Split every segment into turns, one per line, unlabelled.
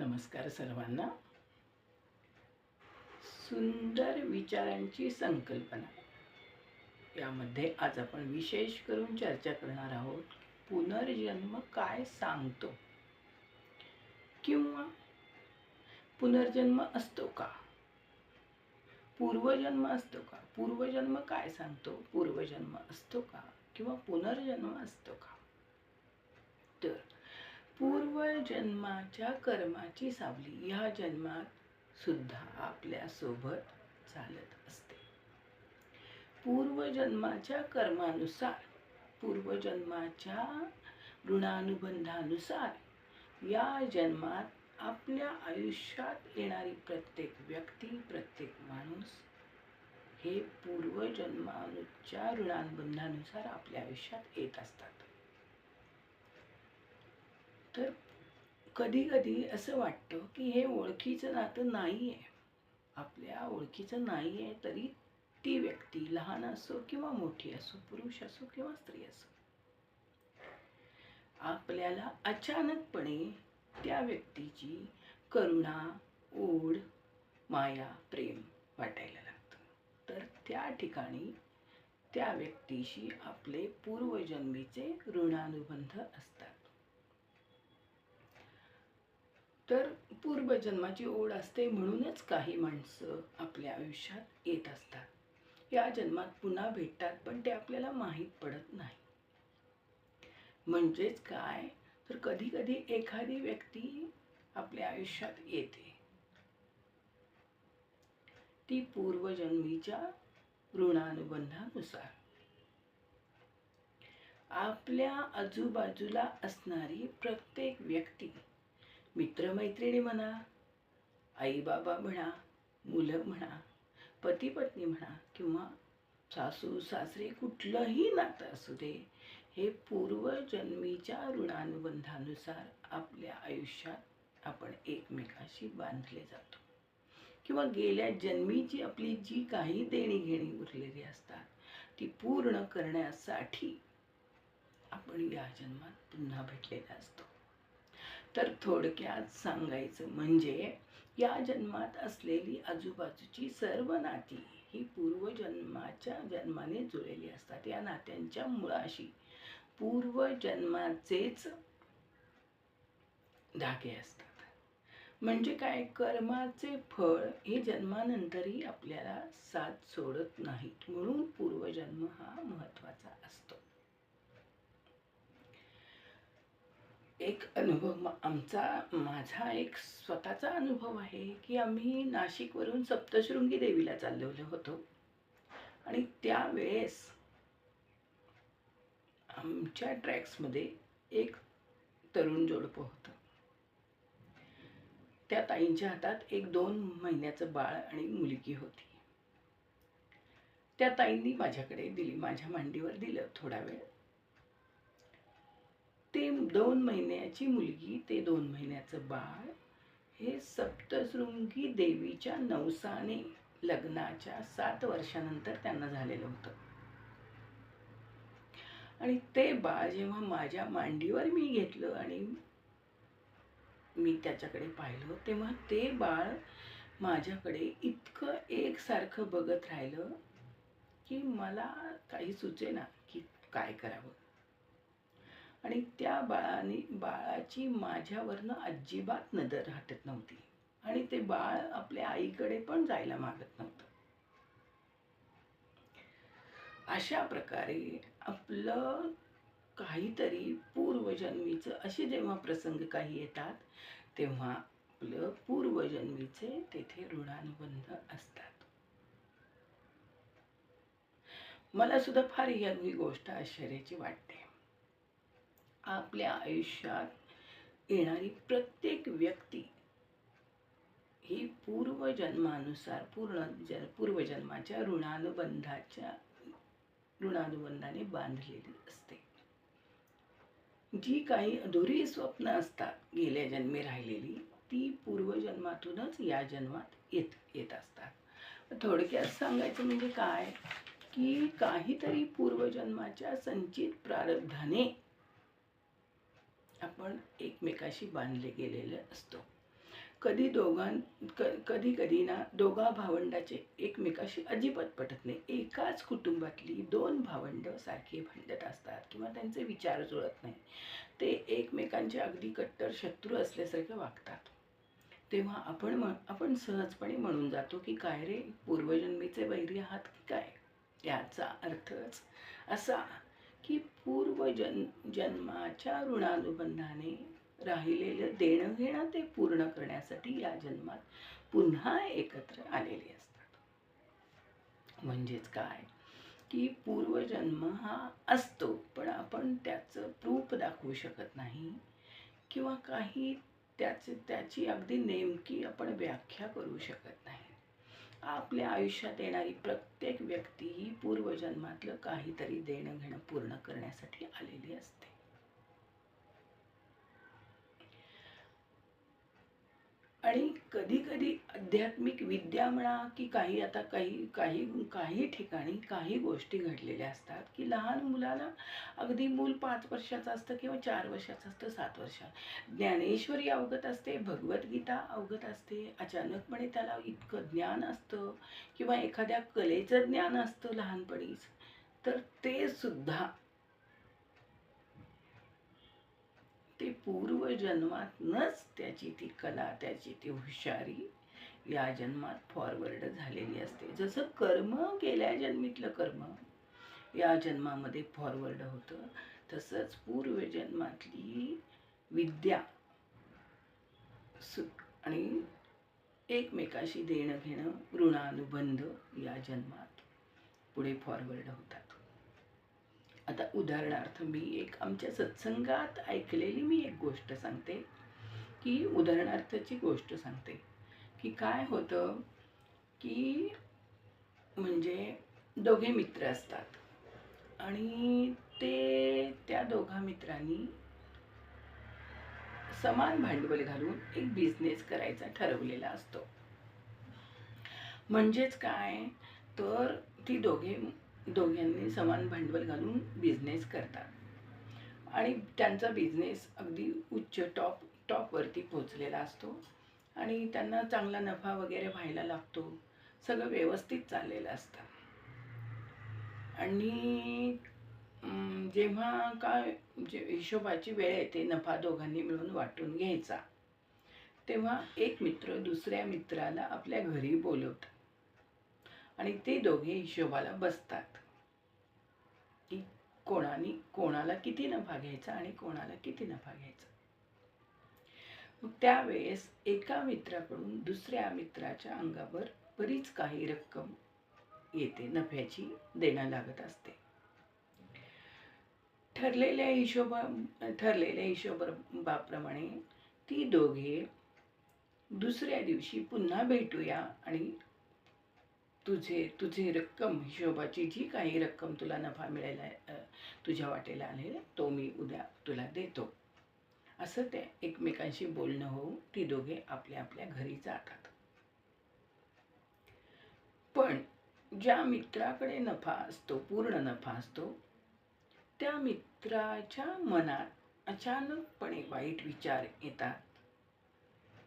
नमस्कार सर्वांना. सुंदर विचारांची संकल्पना. यामध्ये आज आपण विशेष करून चर्चा करणार आहोत पुनर्जन्म काय सांगतो? किंवा पुनर्जन्म असतो का? पूर्वजन्म असतो का? पूर्वजन्म काय सांगतो? पूर्वजन्म असतो का? किंवा पुनर्जन्म असतो का? तर पूर्वजन्माच्या कर्माची सावली. ह्या जन्मात सुद्धा आपल्यासोबत चालत असते. पूर्वजन्माच्या कर्मानुसार पूर्वजन्माच्या ऋणानुबंधानुसार या जन्मात आपल्या आयुष्यात येणारी प्रत्येक व्यक्ती प्रत्येक माणूस हे पूर्वजन्माच्या ऋणानुबंधानुसार आपल्या आयुष्यात येत असतात. तर कधी कधी असं वाटतं की हे ओळखीचं नातं नाही आहे आपल्या ओळखीचं नाही आहे तरी ती व्यक्ती लहान असो किंवा मोठी असो पुरुष असो किंवा स्त्री असो आपल्याला अचानकपणे त्या व्यक्तीची करुणा ओढ माया प्रेम वाटायला लागतं. तर त्या ठिकाणी त्या व्यक्तीशी आपले पूर्वजन्मीचे ऋणानुबंध असतात. तर पूर्वजन्माची ओढ असते म्हणूनच काही माणसं आपल्या आयुष्यात येत असतात. या जन्मात पुन्हा भेटतात पण ते आपल्याला माहीत पडत नाही. म्हणजेच काय? तर कधी कधी एखादी व्यक्ती आपल्या आयुष्यात येते. ती पूर्वजन्मीच्या ऋणानुबंधानुसार. आपल्या आजूबाजूला असणारी प्रत्येक व्यक्ती मित्रमैत्रिणी म्हणा आईबाबा म्हणा मुलं म्हणा पती पत्नी म्हणा किंवा सासू सासरे कुठलंही नातं असू दे हे पूर्वजन्मीच्या ऋणानुबंधानुसार आपल्या आयुष्यात आपण एकमेकाशी बांधले जातो. किंवा गेल्या जन्मीची आपली जी काही देणीघेणी उरलेली असतात ती पूर्ण करण्यासाठी आपण या जन्मात पुन्हा भेटलेला असतो. तर थोडक्यात सांगायचं म्हणजे या जन्मात असलेली आजूबाजूची सर्व नाती ही पूर्वजन्माच्या जन्माने जुळलेली असतात. या नात्यांच्या मुळाशी पूर्वजन्माचेच धागे असतात. म्हणजे काय? कर्माचे फळ हे जन्मानंतरही आपल्याला साथ सोडत नाहीत. म्हणून पूर्वजन्म हा महत्त्वाचा असतो. एक अनुभव आमचा माझा एक स्वतःचा अनुभव आहे की आम्ही नाशिकवरून सप्तशृंगी देवीला चाललेलो होतो. आणि त्यावेळेस आमच्या ट्रॅक्समध्ये एक तरुण जोडपं होतं. त्या ताईंच्या हातात एक दोन महिन्याचं बाळ आणि मुलगी होती. त्या ताईंनी माझ्याकडे दिली माझ्या मांडीवर दिलं थोडा वेळ. ते दोन महिन्याची मुलगी ते दोन महिन्याचं बाळ हे सप्तशृंगी देवीच्या नवसाने लग्नाच्या सात वर्षानंतर त्यांना झालेलं होतं. आणि ते बाळ जेव्हा माझ्या मांडीवर मी घेतलं आणि मी त्याच्याकडे पाहिलं तेव्हा ते बाळ माझ्याकडे इतकं एकसारखं बघत राहिलं की मला काही सुचेना की काय करावं. आणि त्या बाळाने बाळाची माझ्यावरनं अजिबात नजर हटत नव्हती. आणि ते बाळ आपल्या आईकडे पण जायला मागत नव्हतं. अशा प्रकारे आपलं काहीतरी पूर्वजन्मीचं असे जेव्हा प्रसंग काही येतात तेव्हा आपलं पूर्वजन्मीचे तेथे ऋणानुबंध असतात. मला सुद्धा फार ही गोष्ट आश्चर्याची वाटते. आपल्या आयुष्यात येणारी प्रत्येक व्यक्ती ही पूर्वजन्मानुसार पूर्ण ज पूर्वजन्माच्या ऋणानुबंधाच्या ऋणानुबंधाने बांधलेली असते. जी काही अधुरी स्वप्न असतात गेल्या जन्मी राहिलेली ती पूर्वजन्मातूनच या जन्मात येत येत असतात. थोडक्यात सांगायचं म्हणजे काय? की काहीतरी पूर्वजन्माच्या संचित प्रारब्धाने आपण एकमेकाशी बांधले गेलेले असतो. कधी दोघां क कधी कधी ना दोघा भावंडाचे एकमेकाशी अजिबात पटत नाही. एकाच कुटुंबातली दोन भावंड सारखी भांडत असतात किंवा त्यांचे विचार जुळत नाही. ते एकमेकांचे अगदी कट्टर शत्रू असल्यासारखे वागतात. तेव्हा आपण म्हण आपण सहजपणे म्हणून जातो की काय रे पूर्वजन्मीचे वैरी आहात की काय? याचा अर्थच असा पूर्व पूर्वजन जन्माच्या ऋणानुबंधाने राहिलेलं देणं घेणं ते पूर्ण करण्यासाठी या जन्मात पुन्हा एकत्र आलेले असतात. म्हणजेच काय? की पूर्वजन्म हा असतो पण आपण त्याचं प्रूफ दाखवू शकत नाही किंवा काही त्याचे त्याची अगदी नेमकी आपण व्याख्या करू शकत नाही. आपल्या आयुष्यात येणारी प्रत्येक व्यक्ती ही पूर्वजन्मातलं काहीतरी देणं घेणं पूर्ण करण्यासाठी आलेली असते. आणि कधी कधी आध्यात्मिक विद्या म्हणा की काही आता काही काही काही ठिकाणी काही गोष्टी घडलेल्या असतात की लहान मुलाला अगदी मूल पाच वर्षाचं असतं किंवा चार वर्षाचं असतं सात वर्षात ज्ञानेश्वरी अवगत असते भगवद्गीता अवगत असते अचानकपणे त्याला इतकं ज्ञान असतं किंवा एखाद्या कलेचं ज्ञान असतं लहानपणीच तर ते सुद्धा ते पूर्वजन्मातनच त्याची ती कला त्याची ती हुशारी या जन्मात फॉरवर्ड झालेली असते. जसं कर्म गेल्या जन्मीतलं कर्म या जन्मामध्ये फॉरवर्ड होतं. तसंच पूर्वजन्मातली विद्या सु आणि एकमेकाशी देणं घेणं ऋणानुबंध या जन्मात पुढे फॉरवर्ड होतात. आता उदाहरणार्थ मी एक आमच्या सत्संगात ऐकलेली मी एक गोष्ट सांगते. की उदाहरणार्थची गोष्ट सांगते. की काय होतं? की म्हणजे दोघे मित्र असतात. आणि ते त्या दोघा मित्रांनी समान भांडवल घालून एक बिझनेस करायचा ठरवलेला असतो. म्हणजेच काय? तर ती दोघे दोघांनी समान भांडवल घालून बिझनेस करतात. आणि त्यांचा बिझनेस अगदी उच्च टॉप टॉपवरती पोचलेला असतो. आणि त्यांना चांगला नफा वगैरे व्हायला लागतो. सगळं व्यवस्थित चाललेलं असतं. आणि जेव्हा काय जे हिशोबाची वेळ येते नफा दोघांनी मिळून वाटून घ्यायचा तेव्हा एक मित्र दुसऱ्या मित्राला आपल्या घरी बोलवतात. आणि ते दोघे हिशोबाला बसतात. की कोणाने कोणाला किती नफा घ्यायचा आणि कोणाला किती नफा घ्यायचा मग त्यावेळेस एका मित्राकडून दुसऱ्या मित्राच्या अंगावर बरीच काही रक्कम येते नफ्याची देणं लागत असते. ठरलेल्या हिशोबा ठरलेल्या हिशोबाप्रमाणे ती दोघे दुसऱ्या दिवशी पुन्हा भेटूया आणि तुझे तुझे रक्कम हिशोबाची जी काही रक्कम तुला नफा मिळायला तुझ्या वाटेला आले तो मी उद्या तुला देतो. असं ते एकमेकांशी बोलणं होऊन ती दोघे आपल्या आपल्या घरी जातात. पण ज्या मित्राकडे नफा असतो पूर्ण नफा असतो त्या मित्राच्या मनात अचानकपणे वाईट विचार येतात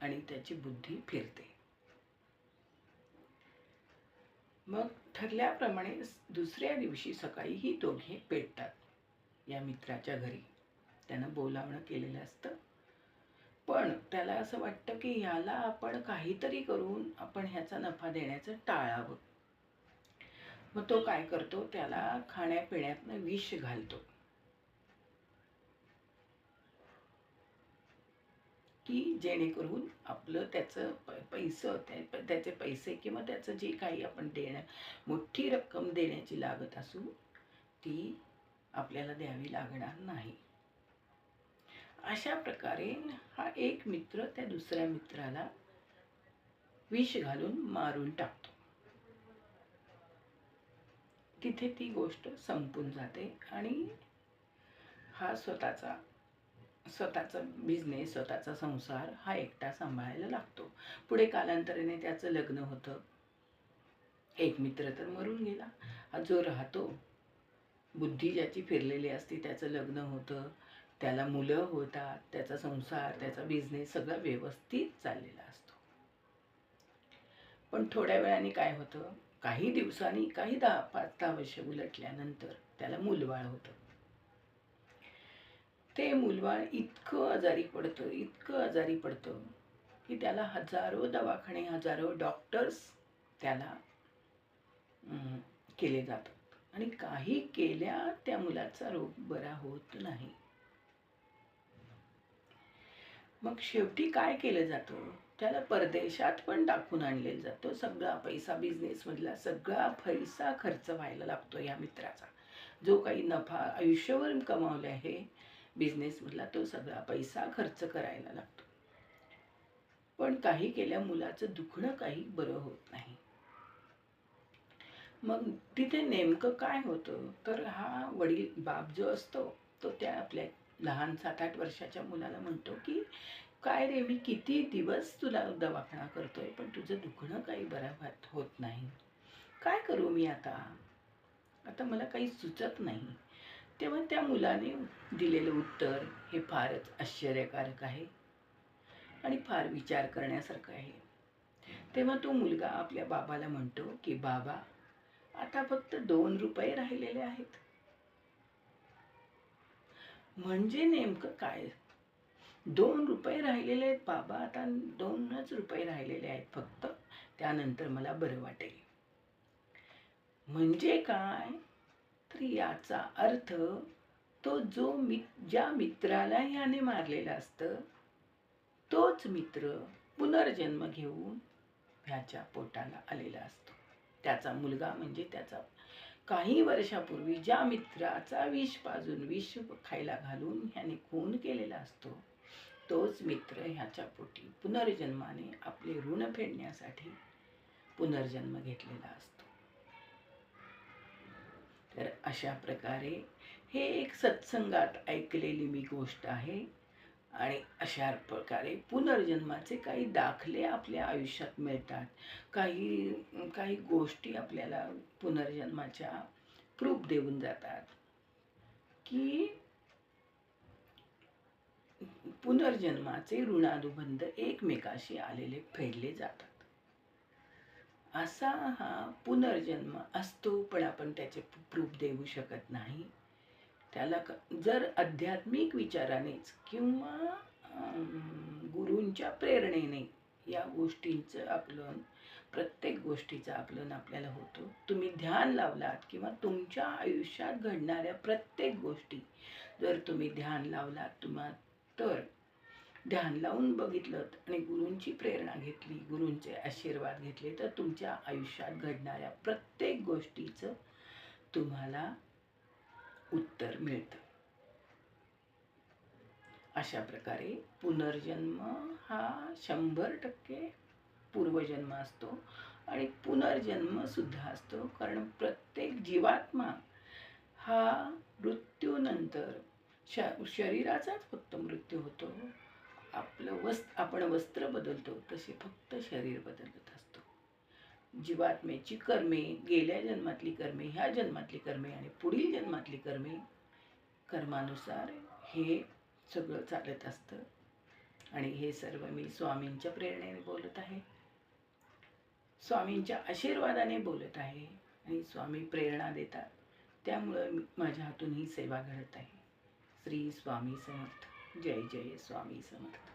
आणि त्याची बुद्धी फिरते. मग ठरल्याप्रमाणे दुसऱ्या दिवशी सकाळी ही दोघे पेटतात या मित्राच्या घरी. त्यानं बोलावणं केलेलं असतं. पण त्याला असं वाटतं की ह्याला आपण काहीतरी करून आपण ह्याचा नफा देण्याचं टाळावं. मग तो काय करतो? त्याला खाण्यापिण्यातनं विष घालतो. की जेणेकरून आपलं त्याचं प पैसं त्या त्याचे पैसे किंवा त्याचं जे काही आपण देणं मोठी रक्कम देण्याची लागत असू ती आपल्याला द्यावी लागणार नाही. अशा प्रकारे हा एक मित्र त्या दुसऱ्या मित्राला विष घालून मारून टाकतो. तिथे ती गोष्ट संपून जाते आणि हा स्वतःचा स्वतःचा बिझनेस स्वतःचा संसार हा एकटा सांभाळायला लागतो. पुढे कालांतराने त्याचं लग्न होतं. एक मित्र तर मरून गेला. हा जो राहतो बुद्धी ज्याची फिरलेली असते त्याचं लग्न होतं. त्याला मुलं होतात त्याचा संसार त्याचा बिझनेस सगळा व्यवस्थित चाललेला असतो. पण थोड्या वेळाने काय होतं? काही दिवसांनी काही दहा पाच दहा वर्ष उलटल्यानंतर त्याला मूलबाळ होतं. ते मुलबाळ इतकं आजारी पडतं इतकं आजारी पडतं की त्याला हजारो दवाखाने हजारो डॉक्टर्स त्याला केले जातात. आणि काही केल्या त्या मुलाचा रोग बरा होत नाही. मग शेवटी काय केलं जातं? त्याला परदेशात पण टाकून आणलेलं जातं. सगळा पैसा बिझनेसमधला सगळा पैसा खर्च व्हायला लागतो या मित्राचा. जो काही नफा आयुष्यभर कमावला आहे बिझनेसमधला तो सगळा पैसा खर्च करायला लागतो. पण काही केल्या मुलाचं दुखणं काही बरं होत नाही. मग तिथे नेमकं काय होतं? तर हा वडील बाप जो असतो तो त्या आपल्या लहान सात आठ वर्षाच्या मुलाला म्हणतो की काय रे मी किती दिवस तुला दवाखाना करतोय पण तुझं दुखणं काही बरं होत नाही. काय करू मी आता? आता मला काही सुचत नाही. तेव्हा त्या मुलाने दिलेलं उत्तर हे फारच आश्चर्यकारक आहे आणि फार विचार करण्यासारखं आहे. तेव्हा तो मुलगा आपल्या बाबाला म्हणतो की बाबा आता फक्त दोन रुपये राहिलेले आहेत. म्हणजे नेमकं काय? दोन रुपये राहिलेले आहेत बाबा आता दोनच रुपये राहिलेले आहेत फक्त त्यानंतर मला बरं वाटेल. म्हणजे काय? याचा अर्थ तो जो मि ज्या मित्राला ह्याने मारलेलं असतं तोच मित्र पुनर्जन्म घेऊन ह्याच्या पोटाला आलेला असतो. त्याचा मुलगा म्हणजे त्याचा काही वर्षापूर्वी ज्या मित्राचा विष पाजून विष खायला घालून ह्याने खून केलेला असतो तोच मित्र ह्याच्या पोटी पुनर्जन्माने आपले ऋण फेडण्यासाठी पुनर्जन्म घेतलेला असतो. तर अशा प्रकारे हे एक सत्संगात ऐकलेली मी गोष्ट आहे. आणि अशा प्रकारे पुनर्जन्माचे काही दाखले आपल्या आयुष्यात मिळतात. काही काही गोष्टी आपल्याला पुनर्जन्माच्या प्रूफ देऊन जातात. की पुनर्जन्माचे ऋणानुबंध एकमेकाशी आलेले फेडले जातात. असा हा पुनर्जन्म असतो पण आपण त्याचे प्रूफ देऊ शकत नाही. त्याला क- जर आध्यात्मिक विचारानेच किंवा गुरूंच्या प्रेरणेने या गोष्टींचं आकलन प्रत्येक गोष्टीचं आकलन आपल्याला होतो. तुम्ही ध्यान लावलात किंवा तुमच्या आयुष्यात घडणाऱ्या प्रत्येक गोष्टी जर तुम्ही ध्यान लावलात तुम्हा तर ध्यान लावून बघितलं आणि गुरूंची प्रेरणा घेतली गुरूंचे आशीर्वाद घेतले तर तुमच्या आयुष्यात घडणाऱ्या प्रत्येक गोष्टीचं तुम्हाला उत्तर मिळतं. अशा प्रकारे पुनर्जन्म हा शंभर टक्के पूर्वजन्म असतो आणि पुनर्जन्म सुद्धा असतो कारण प्रत्येक जीवात्मा हा मृत्यूनंतर श शरीराचाच फक्त मृत्यू होतो. आपलं वस्त्र आपण वस्त्र बदलतो तसे फक्त शरीर बदलत असतो. जीवात्मेची कर्मे गेल्या जन्मातली कर्मे ह्या जन्मातली कर्मे आणि पुढील जन्मातली कर्मे कर्मानुसार हे सगळं चालत असतं. आणि हे सर्व मी स्वामींच्या प्रेरणेने बोलत आहे. स्वामींच्या आशीर्वादाने बोलत आहे आणि स्वामी प्रेरणा देतात. त्यामुळं मी- माझ्या हातून ही सेवा घडत आहे. श्री स्वामी समर्थ. जय जय स्वामी समर्थ.